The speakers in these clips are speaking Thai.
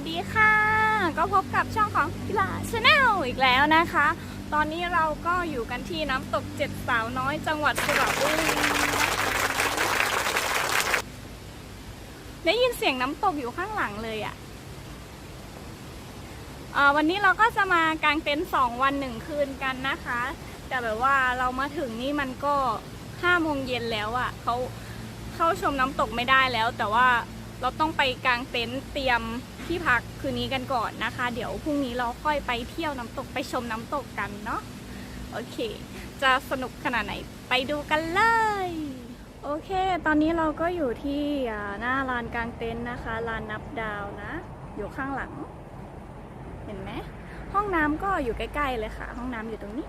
สดีค่ะ ก็พบกับช่องของพิลาชาแนลอีกแล้วนะคะ ตอนนี้เราก็อยู่กันที่น้ำตกเจ็ดสาวน้อยจังหวัดสระบุรีได้ยินเสียงน้ำตกอยู่ข้างหลังเลยอะ่ะวันนี้เราก็จะมากางเต็นท์สองวันหนึ่งคืนกันนะคะ แต่แบบว่าเรามาถึงนี่มันก็ห้าโมงเย็นแล้วอะ่ะเขาเข้าชมน้ำตกไม่ได้แล้ว แต่ว่าเราต้องไปกางเต็นท์เตรียม ที่พักคืนนี้กันก่อนนะคะ เดี๋ยวพรุ่งนี้เราค่อยไปเที่ยวน้ำตกไปชมน้ำตกกันเนาะโอเค จะสนุกขนาดไหนไปดูกันเลย โอเค ตอนนี้เราก็อยู่ที่หน้าลานกลางเต็นท์นะคะลานนับดาวนะ อยู่ข้างหลัง เห็นไหมห้องน้ำก็อยู่ใกล้ ๆ เลยค่ะ ห้องน้ำอยู่ตรงนี้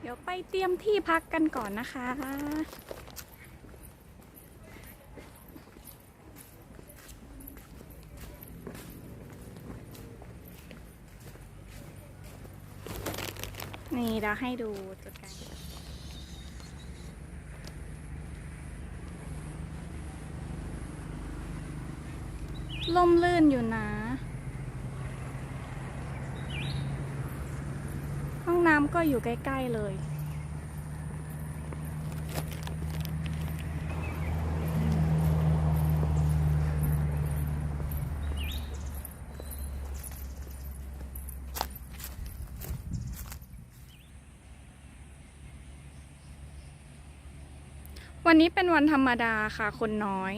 เดี๋ยวไปเตรียมที่พักกันก่อนนะคะ นี่เราให้ดูจุดกลางล่มลื่นอยู่นะ ห้องน้ำก็อยู่ใกล้ ๆ เลย วันนี้เป็นวันธรรมดาค่ะ คนน้อย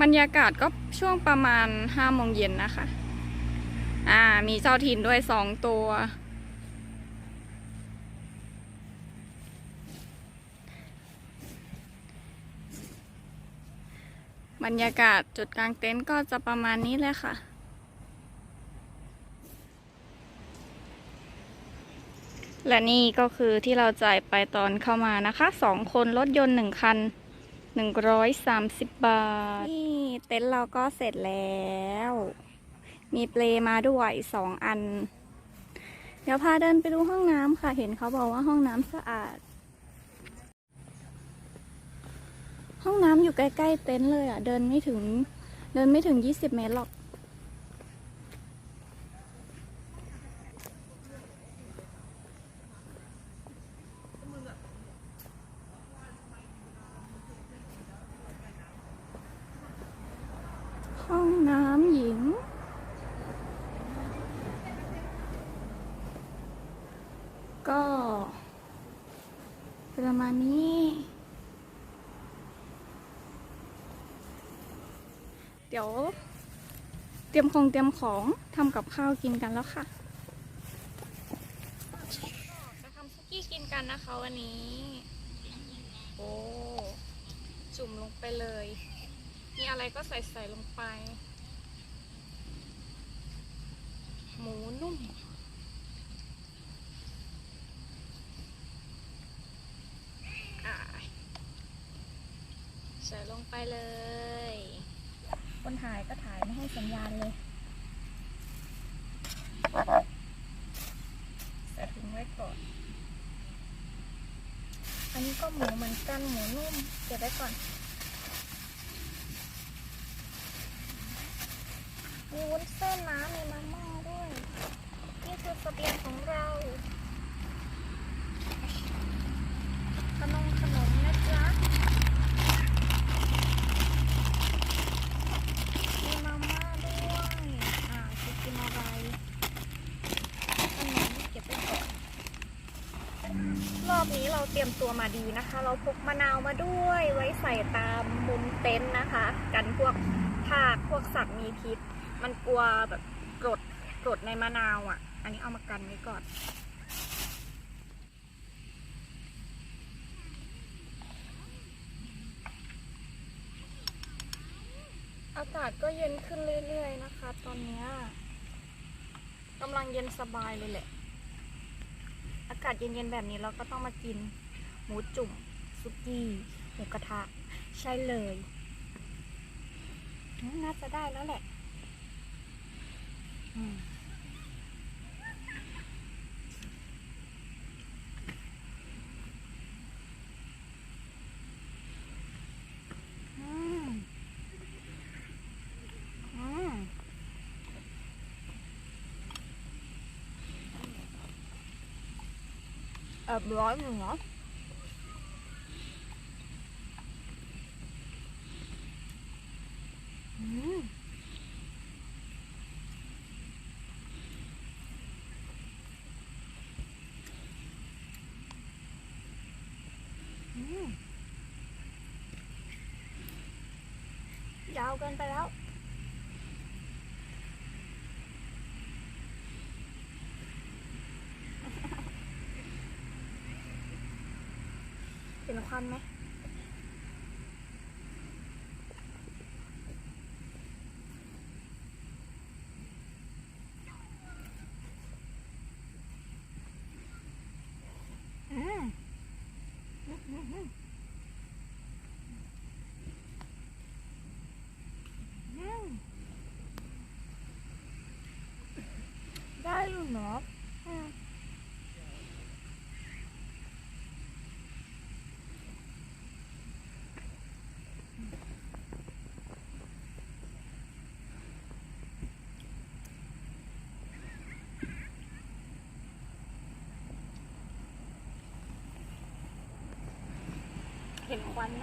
บรรยากาศก็ช่วงประมาณห้าโมงเย็นนะคะ อ่า มีเจ้าถิ่นด้วยสองตัว บรรยากาศจุดกลางเต็นท์ก็จะประมาณนี้เลยค่ะ และนี่ก็คือที่เราจ่ายไปตอนเข้ามานะคะสองคนรถยนต์หนึ่งคันหนึ่งร้อยสามสิบบาท นี่เต็นท์เราก็เสร็จแล้ว มีเปลมาด้วยสองอัน เดี๋ยวพาเดินไปดูห้องน้ำค่ะ เห็นเขาบอกว่าห้องน้ำสะอาด ห้องน้ำอยู่ใกล้ ๆ เต็นท์เลยอะ เดินไม่ถึง เดินไม่ถึงยี่สิบเมตรหรอก ห้องน้ำหญิง ก็ประมาณนี้ เดี๋ยว เตรียมของเตรียมของทำกับข้าวกินกันแล้วค่ะจะทำซุกกี้กินกันนะคะวันนี้ โอ้จุ่มลงไปเลย มีอะไรก็ใส่ใส่ลงไป หมูนุ่มใส่ลงไปเลย คนถ่ายก็ถ่ายไม่ให้สัญญาณเลยใส่ถุงไว้ก่อน อันนี้ก็หมูเหมือนกันหมูนุ่มเก็บไว้ก่อน มีวุ้นเส้นนะมีมาม่าด้วย นี่คือเสบียงของเรา ขนมขนมนะจ๊ะ มีมาม่าด้วย อ่าจะกินอะไรขนมเก็บไว้ก่อน ร อบนี้เราเตรียมตัวมาดีนะคะ เราพกมะนาวมาด้วยไว้ใส่ตามมุมเต็นท์นะคะ กันพวกทากพวกสัตว์มีพิษ มันกลัวแบบกรดกรดในมะนาวอะ อันนี้เอามากันไว้ก่อนอากาศก็เย็นขึ้นเรื่อยๆนะคะ ตอนนี้กำลังเย็นสบายเลยแหละ อากาศเย็นๆแบบนี้เราก็ต้องมากิน หมูจุ่มซุกี้หมูกระทะ ใช่เลย น่าจะได้แล้วแหละ อืม แอบร้อนอยู่เนาะอืมอืมยาวเกินไปแล้วันไหมอืมอืมอืมอืมได้อยู่เนาะอืม เห็นควันไห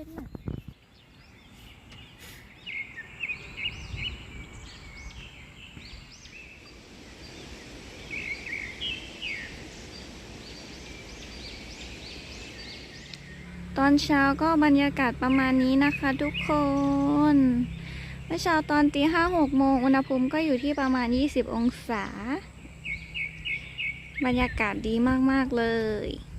ย็นอะตอนเช้าก็บรรยากาศประมาณนี้นะคะทุกคนเมื่อเช้าตอนตีห้าหกโมงอุณหภูมิก็อยู่ที่ประมาณ 20 องศา บรรยากาศดีมาก ๆ เลย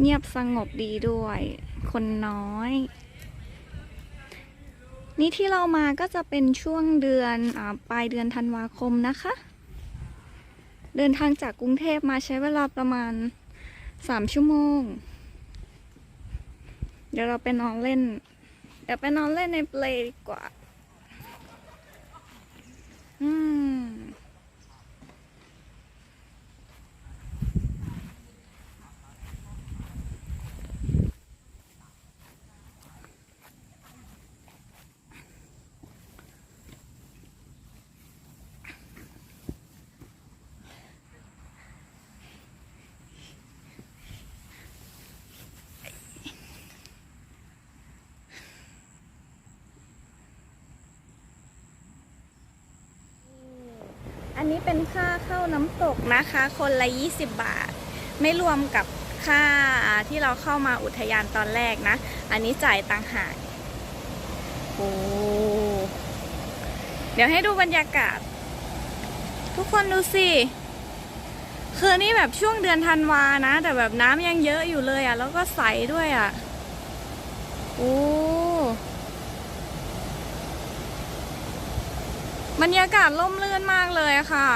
เงียบสงบดีด้วย คนน้อย นี่ที่เรามาก็จะเป็นช่วงเดือนอปลายเดือนธันวาคมนะคะ เดินทางจากกรุงเทพมาใช้เวลาประมาณสามชั่วโมง เดี๋ยวเราไปนอนเล่น เดี๋ยวไปนอนเล่นในเปลดีกว่า อืม อันนี้เป็นค่าเข้าน้ำตกนะคะ คนละ 20 บาท ไม่รวมกับค่าที่เราเข้ามาอุทยานตอนแรกนะ อันนี้จ่ายต่างหากโอ้เดี๋ยวให้ดูบรรยากาศ ทุกคนดูสิคือนี่แบบช่วงเดือนธันวานะ แต่แบบน้ำยังเยอะอยู่เลยอะ่ะ แล้วก็ใสด้วยอะ่ะโอ้ บรรยากาศร่มรื่นมากเลยค่ะ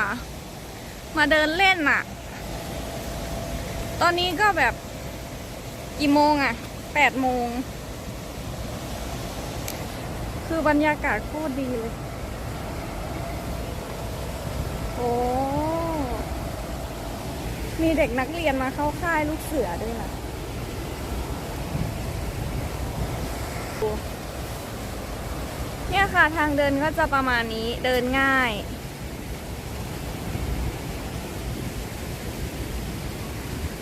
มาเดินเล่นอะตอนนี้ก็แบบกี่โมงอะแปดโมง คือบรรยากาศโคตรดีเลย โอ้ มีเด็กนักเรียนมาเข้าค่ายลูกเสือด้วยนะ เนี่ยค่ะทางเดินก็จะประมาณนี้เดินง่าย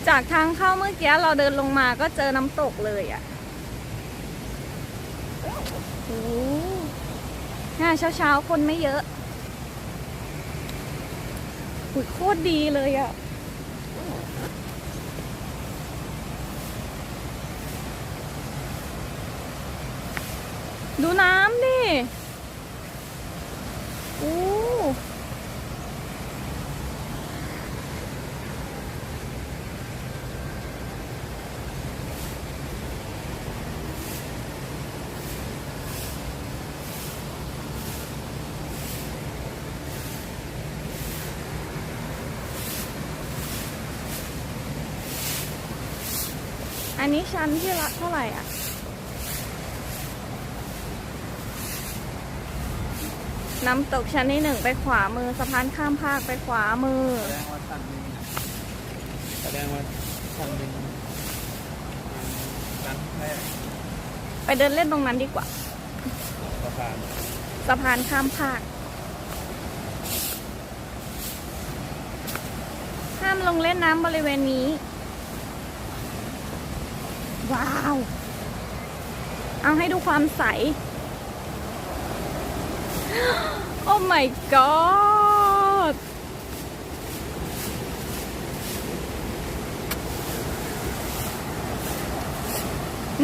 จากทางเข้าเมื่อกี้เราเดินลงมาก็เจอน้ำตกเลยอะ่ะโอ้ง่ายเช้าๆ คนไม่เยอะอุยโคตรดีเลยอะ่ะ ดูน้ำดิอู้ นนี้ชั้นที่ละเท่าไหร่อะน้ำตกชั้นที่หนึ่งไปขวามือสะพานข้ามภาคไปขวามือ แสดงว่าชั้นหนึ่งแสดงว่าชั้นหนึ่งชั้นแรกไปเดินเล่นตรงนั้นดีกว่า สะพานสะพานข้ามภาค ห้ามลงเล่นน้ำบริเวณนี้ ว้าว เอาให้ดูความใส โอ้ my god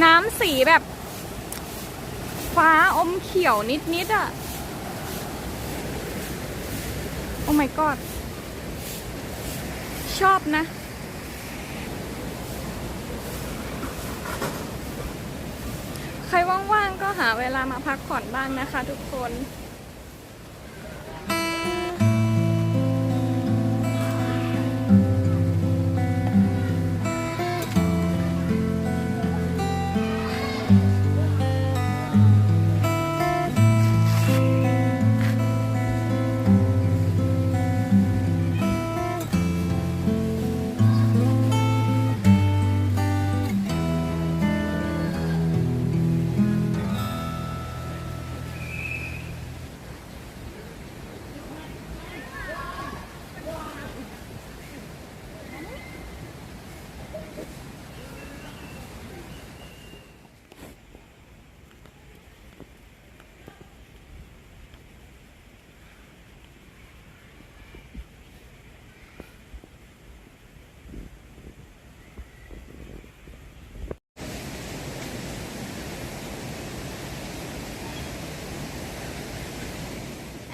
น้ำสีแบบ ฟ้าอมเขียวนิด ๆ อะ โอ้ my god ชอบนะ ใครว่างๆ ก็ หาเวลามาพักผ่อนบ้างนะคะทุกคน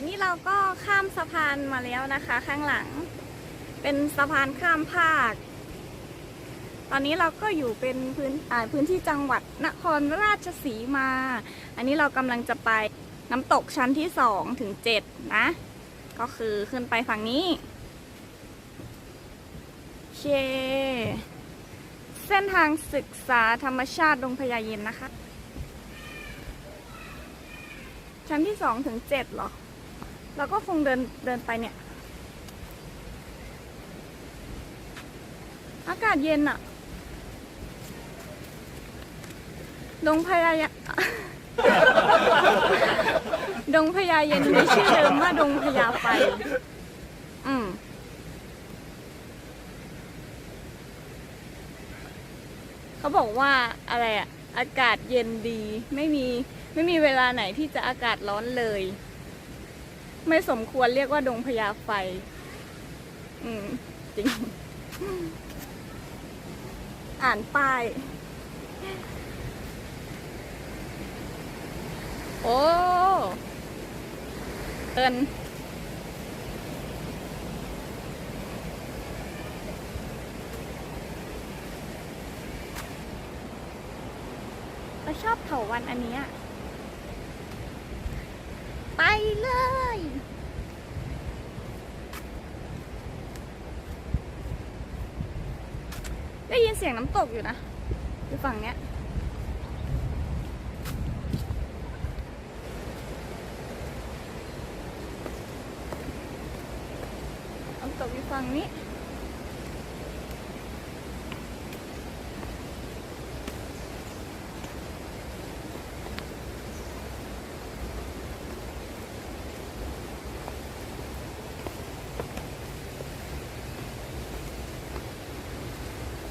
นนี้เราก็ข้ามสะพานมาแล้วนะคะ ข้างหลัง เป็นสะพานข้ามภาค ตอนนี้เราก็อยู่เป็นพื้นพื้นที่จังหวัดนครราชสีมา อันนี้เรากำลังจะไปน้ำตกชั้นที่สองถึงเจ็ดนะ ก็คือขึ้นไปฝั่งนี้เชเส้นทางศึกษาธรรมชาติดงพญาเย็นนะคะ ชั้นที่สองถึงเจ็ดเหรอ เราก็คงเดินเดินไปเนี่ย อากาศเย็นอะดงพญายะดงพญาเย็นมีชื่อเดิมว่าดงพญาไฟ อืม เขาบอกว่าอะไรอะอากาศเย็นดี ไม่มี ไม่มีเวลาไหนที่จะอากาศร้อนเลย ไม่สมควรเรียกว่าดงพญาไฟ อืม จริง อ่านป้าย โอ้เอินเราชอบเถาวันอันนี้ย ไปเลย ได้ยินเสียงน้ำตกอยู่นะ อยู่ฝั่งเนี้ยน้ำตกอยู่ฝั่งนี้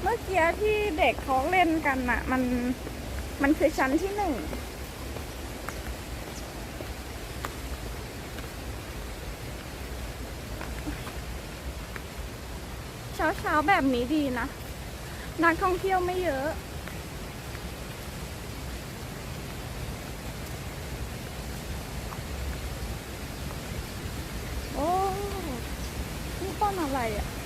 เมื่อกี้ที่เด็กเขาเล่นกันน่ะมันมันคือชั้นที่หนึ่งเช้าเช้าแบบนี้ดีนะ นักท่องเที่ยวไม่เยอะ โอ้ นี่ต้นอะไรอะอ๋อสวยนะ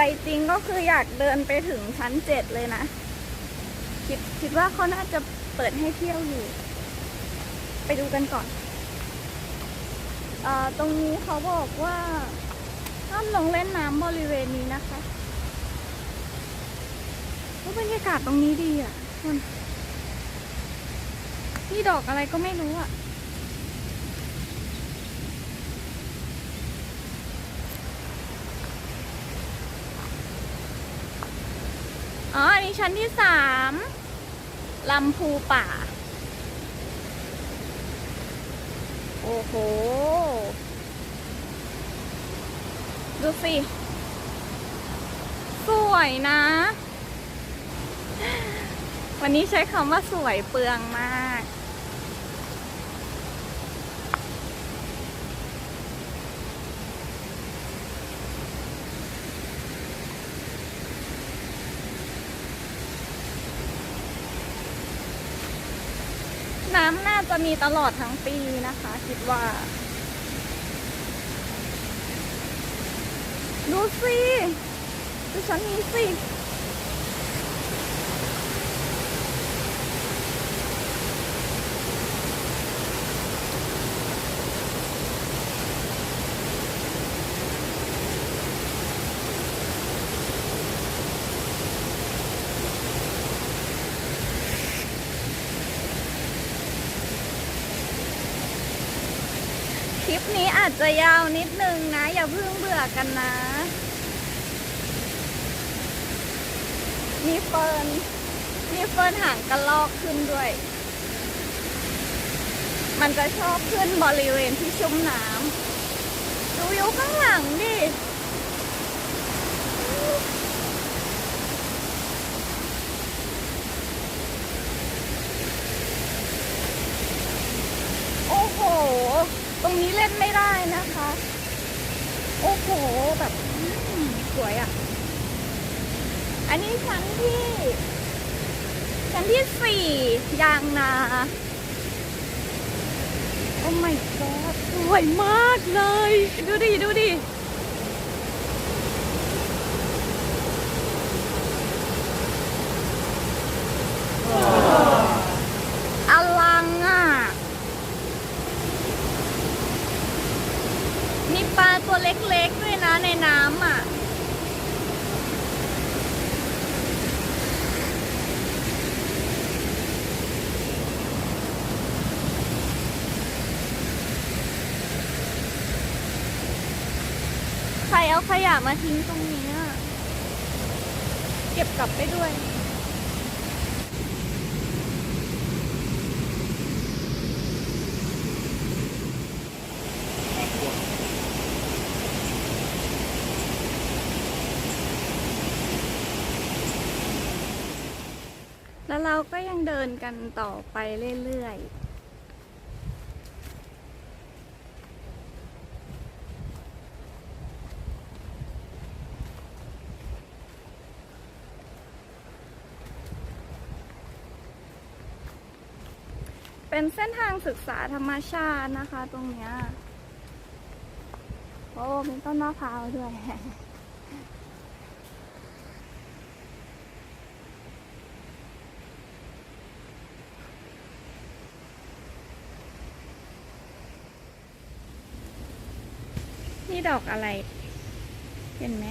ใจจริงก็คืออยากเดินไปถึงชั้นเจ็ดเลยนะ คิดคิดว่าเขาน่าจะเปิดให้เที่ยวอยู่ ไปดูกันก่อนอตรงนี้เขาบอกว่าห้ามลงเล่นน้ำบริเวณนี้นะคะว่าบรรยากาศตรงนี้ดีอะนี่ดอกอะไรก็ไม่รู้อะ อ๋อ อันนี้ ชั้นที่สามลำพูป่า โอ้โห ดูสิ สวยนะ วันนี้ใช้คำว่าสวยเปลืองมาก น้ำน่าจะมีตลอดทั้งปีนะคะ คิดว่า ดูสิดูฉันนี้สิ จะยาวนิดนึงนะ อย่าเพิ่งเบื่อกันนะ มีเฟิร์นมีเฟิร์นหางกระลอกขึ้นด้วย มันจะชอบขึ้นบริเวณที่ชุ่มน้ำดูอยู่ข้างหลังดิโอ้โห ตรงนี้เล่นไม่ได้นะคะ โอ้โห แบบสวยอะ อันนี้ชั้นที่ชั้นที่สี่ยางนา โอ้ my god สวยมากเลย ดูดิ ดูดิอลังอะ มีปลาตัว เล็กๆด้วยนะในน้ำอะ ใครเอาขยะมาทิ้งตรงนี้อะเก็บกลับไปด้วย แล้ว เดินกันต่อไปเรื่อยๆเป็นเส้นทางศึกษาธรรมชาตินะคะตรงเนี้ย โอ้ มีต้นมะพร้าวด้วย ดอกอะไร เห็นไหม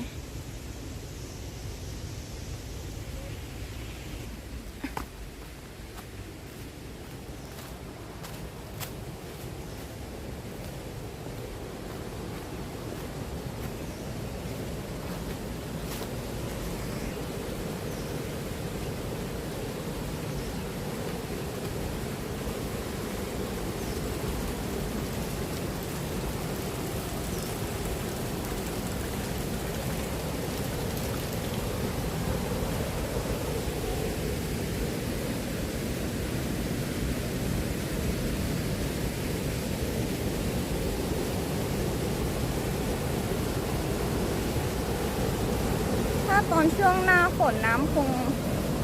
ช่วงหน้าฝนน้ำคง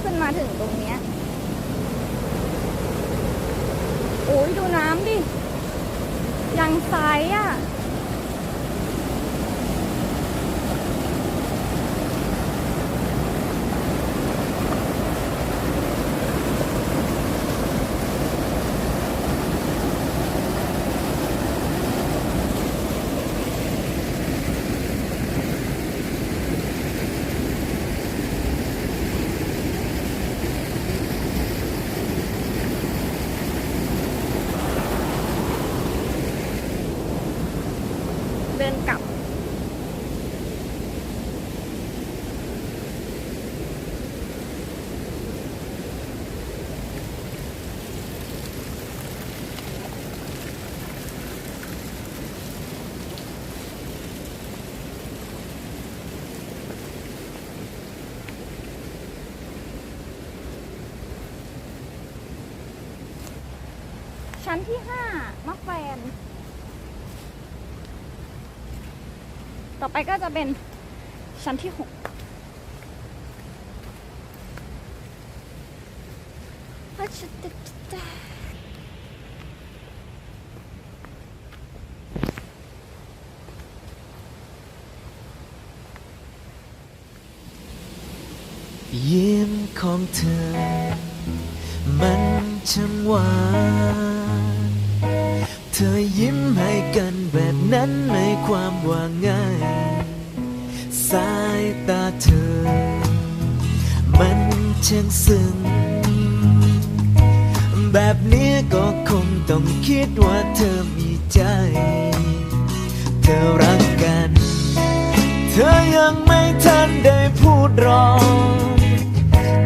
ขึ้นมาถึงตรงเนี้ยโอ้ยดูน้ำดิ ยังใสอะ ชั้นที่ห้ามักแฟน ต่อไปก็จะเป็นชั้นที่หกฮัชตตตายิ้มของเธอ มันช่างหวานเธ อยิ้มให้กันแบบนั้นไม่ความว่าง่าย สายตาเธอ มันช่างซึ้งแบบนี้ก็คงต้องคิดว่าเธอมีใจ เธอรักกัน เธอยังไม่ทันได้พูดรอก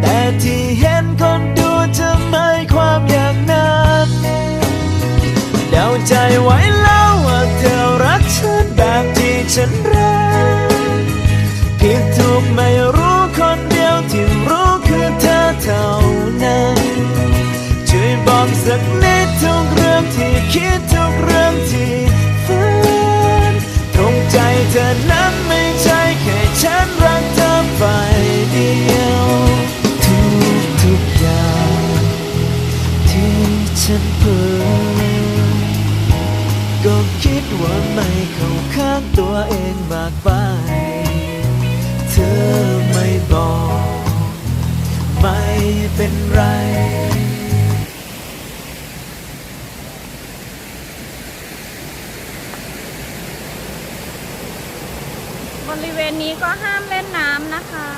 แต่ที่เห็นคนดูจะไม่ความอย่างนั้น ดาใจไว้แล้วว่าเธอรักฉันแบบที่ฉันรักผิดถูกไม่รู้คนเดียวที่รู้คือเธอเท่านั้นช่วยบอกสักนิดทุกเรื่องที่คิดทุกเรื่องที่ฝันตรงใจเธอนั้นไม่ใช่แค่ฉันรักเธอฝ่ายเดียวทุกทุกอย่างที่ฉันเพิ่ก็คิด ว่าไม่เข้าข้างตัวเองมากไป เธอไม่บอก ไม่เป็นไรบริเวณนี้ก็ห้ามเล่นน้ำนะคะ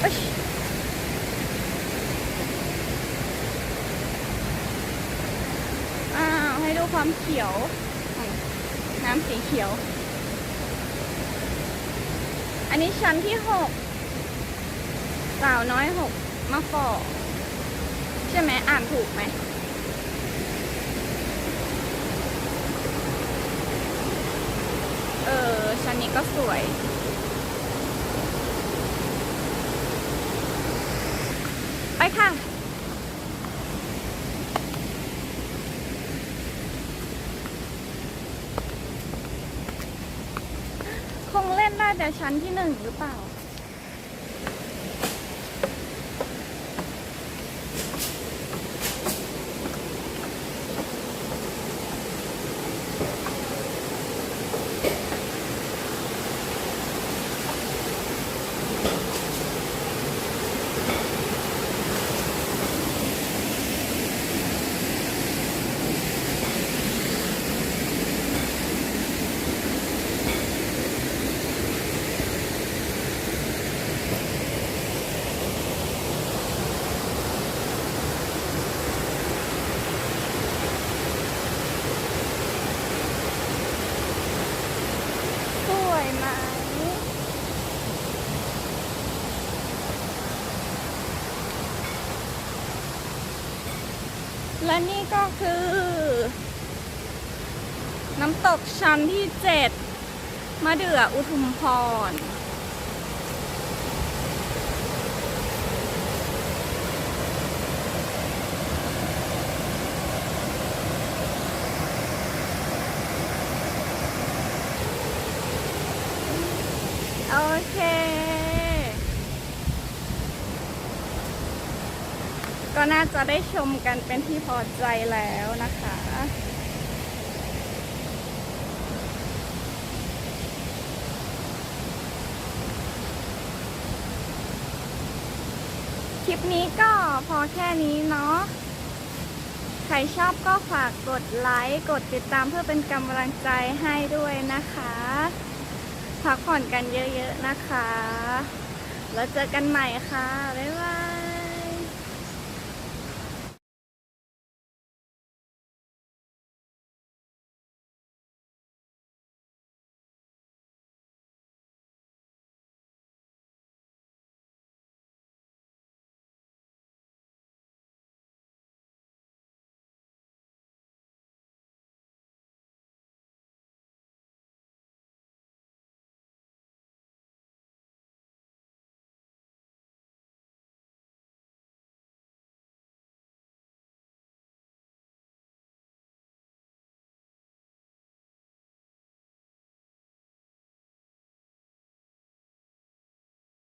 เอ้ยอ้าว ให้ดูความเขียว น้ำสีเขียว อันนี้ชั้นที่หกสาวน้อยหกมาฟอใช่ไหมอ่านถูกไหมเออชั้นนี้ก็สวยไปค่ะ ค งเล่นได้แต่ชั้นที่หนึ่งหรือเปล่า สวยไหม และนี่ก็คือ น้ำตกชั้นที่เจ็ดมะเดื่ออุทุมพร โอเค ก็ น่าจะได้ชมกันเป็นที่พอใจแล้วนะคะ คลิปนี้ก็พอแค่นี้เนาะ ใครชอบก็ฝากกดไลค์ กดติดตามเพื่อเป็นกำลังใจให้ด้วยนะคะ พักผ่อนกันเยอะๆนะคะ แล้วเจอกันใหม่ค่ะ บ๊ายบาย